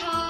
ทอ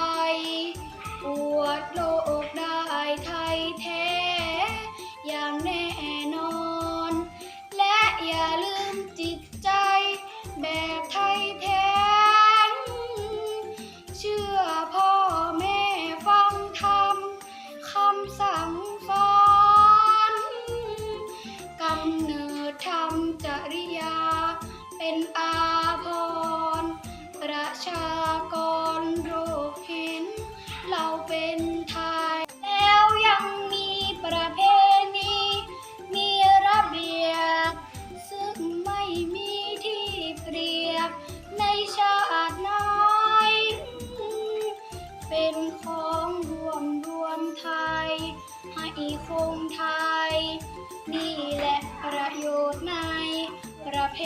องรวมรวมไทย ให้คงไทย นี่แหละประโยชน์ในประเพ